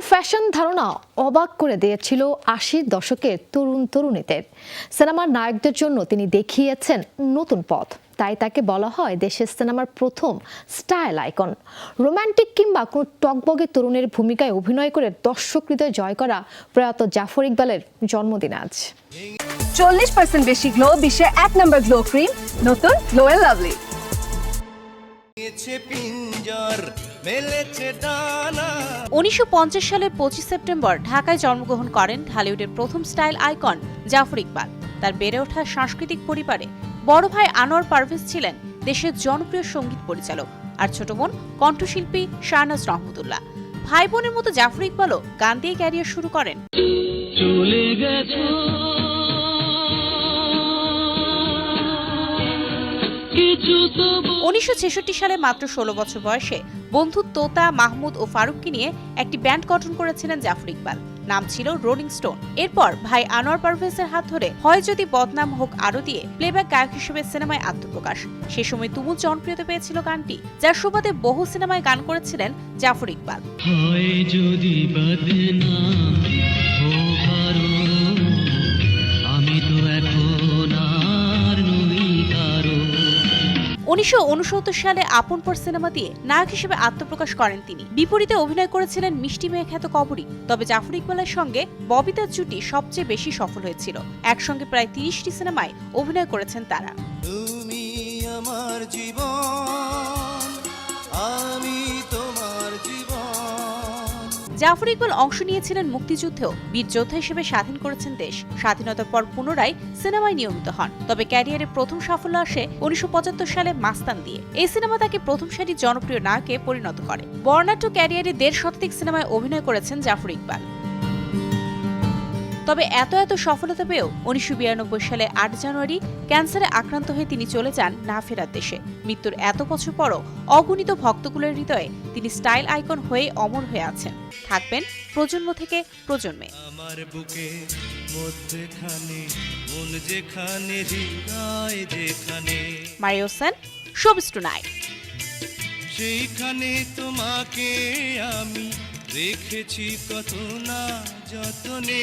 তার ফ্যাশন ধারণা অবাক করে দিয়েছিল আশির দশকের তরুণ তরুণীদের। সিনেমার নায়কদের জন্য তিনি দেখিয়েছেন নতুন পথ। তাই তাকে বলা হয় দেশের সিনেমার প্রথম স্টাইল আইকন। রোমান্টিক কিংবা কোনো টকবগে তরুণের ভূমিকায় অভিনয় করে দর্শক হৃদয় জয় করা প্রয়াত জাফর ইকবালের জন্মদিন আজ। চল্লিশ পার্সেন্ট বেশি গ্লো বিশ্বের এক নম্বর গ্লো ক্রিম নতুন গ্লো লাভলি মেলেছে পিঞ্জর মেলেছে ডানা উনিশশো সালের পঁচিশ সেপ্টেম্বর ঢাকায় জন্মগ্রহণ করেন ঢালিউডের প্রথম স্টাইল আইকন জাফর ইকবাল। তার বেড়ে ওঠা সাংস্কৃতিক পরিবারে বড় ভাই আনোয়ার পারভেজ ছিলেন দেশের জনপ্রিয় সংগীত পরিচালক আর ছোট বোন কণ্ঠশিল্পী শাহনাজ রহমতুল্লাহ। ভাই বোনের মতো জাফর ইকবালও গান দিয়ে ক্যারিয়ার শুরু করেন। উনিশশো ছেষট্টি সালে মাত্র ষোলো বছর বয়সে বন্ধু তোতা মাহমুদ ও ফারুককে নিয়ে একটি ব্যান্ড গঠন করেছিলেন জাফর ইকবাল। নাম ছিল রোলিং স্টোন। এরপর ভাই আনোয়ার পারভেজের হাত ধরে হয় যদি বদনাম হোক আরও দিয়ে প্লেব্যাক গায়ক হিসেবে সিনেমায় আত্মপ্রকাশ। সে সময় তুমুল জনপ্রিয়তা পেয়েছিল গানটি যার সুবাদে বহু সিনেমায় গান করেছিলেন জাফর ইকবাল। হয় যদি বদনাম উনিশশো উনসত্তর সালে আপন পর সিনেমা দিয়ে নায়ক হিসেবে আত্মপ্রকাশ করেন তিনি। বিপরীতে অভিনয় করেছিলেন মিষ্টি মেয়ে খ্যাত কবরী। তবে জাফর ইকবালের সঙ্গে ববিতার জুটি সবচেয়ে বেশি সফল হয়েছিল। একসঙ্গে প্রায় তিরিশটি সিনেমায় অভিনয় করেছেন তারা। জাফর ইকবাল অংশ নিয়েছিলেন মুক্তিযুদ্ধেও, বীর যোদ্ধা হিসেবে স্বাধীন করেছেন দেশ। স্বাধীনতার পর পুনরায় সিনেমায় নিয়মিত হন। তবে ক্যারিয়ারে প্রথম সাফল্য আসে উনিশশো পঁচাত্তর সালে মাস্তান দিয়ে। এই সিনেমা তাকে প্রথম সারির জনপ্রিয় নায়কে পরিণত করে। বর্ণাঢ্য ক্যারিয়ারে দেড় শতাধিক সিনেমায় অভিনয় করেছেন জাফর ইকবাল। তবে এত এত সফলতা পেয়েও উনিশশো সালে আট জানুয়ারি ক্যান্সারে আক্রান্ত হয়ে তিনি চলে যান না ফেরার দেশে। মৃত্যুর এত বছর পরও অগণিত ভক্তকুলের হৃদয়ে তিনি স্টাইল আইকন হয়ে অমর হয়ে আছেন। থাকবেন প্রজন্ম থেকে প্রজন্মে। আমার বুকে মধ্যখানে মন যেখানে হৃদয় যেখানে। মারিও সেন শোবিস টুনাইট সেইখানে তোমাকে আমি রেখেছি কত না যতনে।